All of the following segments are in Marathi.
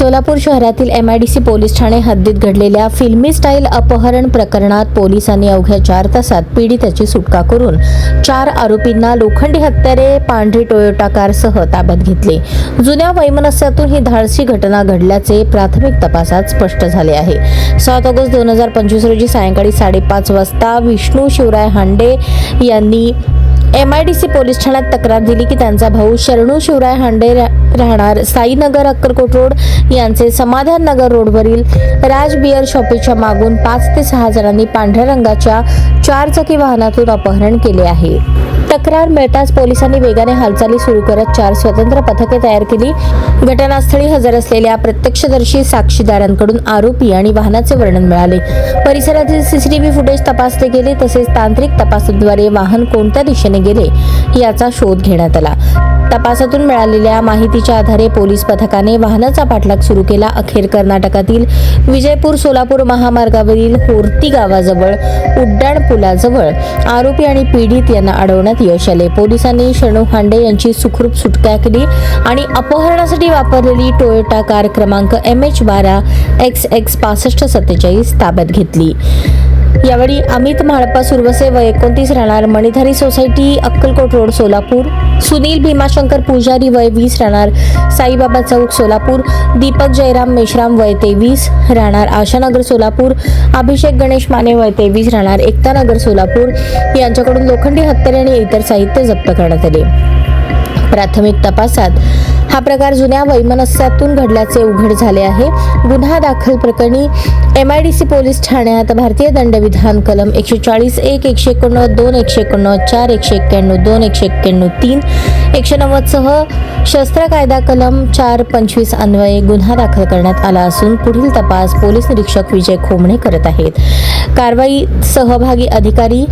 सोलापूर शहरातील एमआयडीसी पोलीस ठाणे हद्दीत घडलेल्या फिल्मी स्टाईल अपहरण प्रकरणात पोलिसांनी अवघ्या चार तासात पीडिताची सुटका करून चार आरोपींना लोखंडी हत्यारे पांढरी टोयोटा कारसह ताब्यात घेतले. जुन्या वैमनस्यातून ही धाडसी घटना घडल्याचे प्राथमिक तपासात स्पष्ट झाले आहे. सात ऑगस्ट दोन हजार पंचवीस रोजी सायंकाळी साडेपाच वाजता विष्णू शिवराय हांडे यांनी M I D C police ठाण्यात तक्रार दिली की त्यांचा भाऊ शरणू शिवराय हांडे रा- राहणार साईनगर अक्कलकोट रोड यांचे समाधान नगर रोडवरील राज बियर शॉपीच्या मागून पाच ते सहा जणांनी पांढऱ्या रंगाच्या चारचाकी वाहनातून अपहरण केले आहे. तक्रार मिळताच पोलिसांनी वेगाने हालचाली सुरू करत चार स्वतंत्र पथके तयार केली. घटनास्थळी हजर असलेल्या प्रत्यक्षदर्शी साक्षीदारांकडून आरोपी आणि वाहनाचे वर्णन मिळाले. परिसरातील सीसीटीव्ही फुटेज तपासले गेले तसेच तांत्रिक तपासाद्वारे वाहन कोणत्या दिशेने गेले याचा शोध घेण्यात आला. तपासातून मिळालेल्या माहितीच्या आधारे पोलीस पथकाने वाहनाचा पाठलाग सुरू केला. अखेर कर्नाटकातील विजयपूर सोलापूर महामार्गावरील होर्ती गावाजवळ उड्डाण पुलाजवळ आरोपी आणि पीडित यांना अडवण्यात यश आले. पोलिसांनी शणू हांडे यांची सुखरूप सुटका केली आणि अपहरणासाठी वापरलेली टोयोटा कार क्रमांक एम एच बारा एक्स एक्स पासष्ट सत्तेचाळीस ताब्यात घेतली. यावेळी अमित म्हाळपा सुरवसे व एकोणतीस राहणार. Manidhari society Akkalkot road Solapur. Sunil Bhimashankar Pujari वय वीस राहणार. साईबाबा चौक सोलापूर. दीपक जयराम मेश्राम वय तेवीस राहणार. आशानगर सोलापूर. अभिषेक गणेश माने वय तेवीस राहणार. एकतानगर सोलापूर. यांच्याकडून लोखंडी हत्यारे आणि इतर साहित्य जप्त करण्यात आले. प्राथमिक तपासात. हा प्रकार जुन्या वैमनस्यातून घडल्याचे उघड झाले आहे. गुन्हा दाखल प्रकरणी M I D C police ठाण्यात भारतीय दंडविधान कलम एकशे चाळीस एक एकशे एकोणनव्वद दोन एकशे एकोणनव्वद चार एकशे एक्क्याण्णव दोन एकशे एक्क्याण्णव तीन एकशे नव्वदसह शस्त्र कायदा कलम चार पंचवीस अन्वये गुन्हा दाखल करण्यात आला असून पुढील तपास पोलीस निरीक्षक विजय खोमणे करत आहेत. कारवाई सहभागी अधिकारी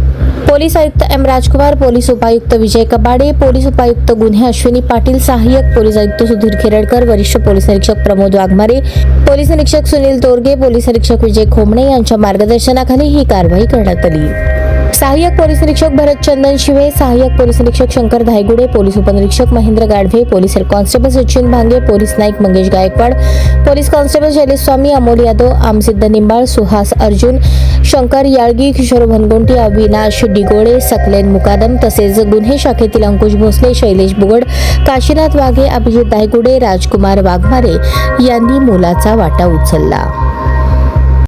पोलीस आयुक्त एम राजकुमार पोलीस उपायुक्त विजय कबाडे पोलीस उपायुक्त गुन्हे अश्विनी पाटील सहाय्यक पोलीस आयुक्त सुधीर खेरडकर वरिष्ठ पोलीस निरीक्षक प्रमोद वाघमारे पोलीस निरीक्षक सुनील तोरगे पोलीस निरीक्षक विजय खोमणे यांच्या मार्गदर्शनाखाली ही कारवाई करण्यात आली. सहाय्यक पोलीस निरीक्षक भरत चंदन शिवे सहाय्यक पोलीस निरीक्षक शंकर धायगुडे पोलीस उपनिरीक्षक Mahendra Gadhave police head constable Sachin Bhange police Naik Mangesh Gaikwad police constable Shailesh Swami Amol Yadav Amsiddh Nimbal Suhas Arjun Shankar Yalgi Kishor Bhangonti Avinash Digole Saklen Mukadam तसेच गुन्हे शाखेतील अंकुश भोसले शैलेश बुगड काशीनाथ वाघे अभिजित धायगुडे राजकुमार वाघमारे यांनी मोलाचा वाटा उचलला.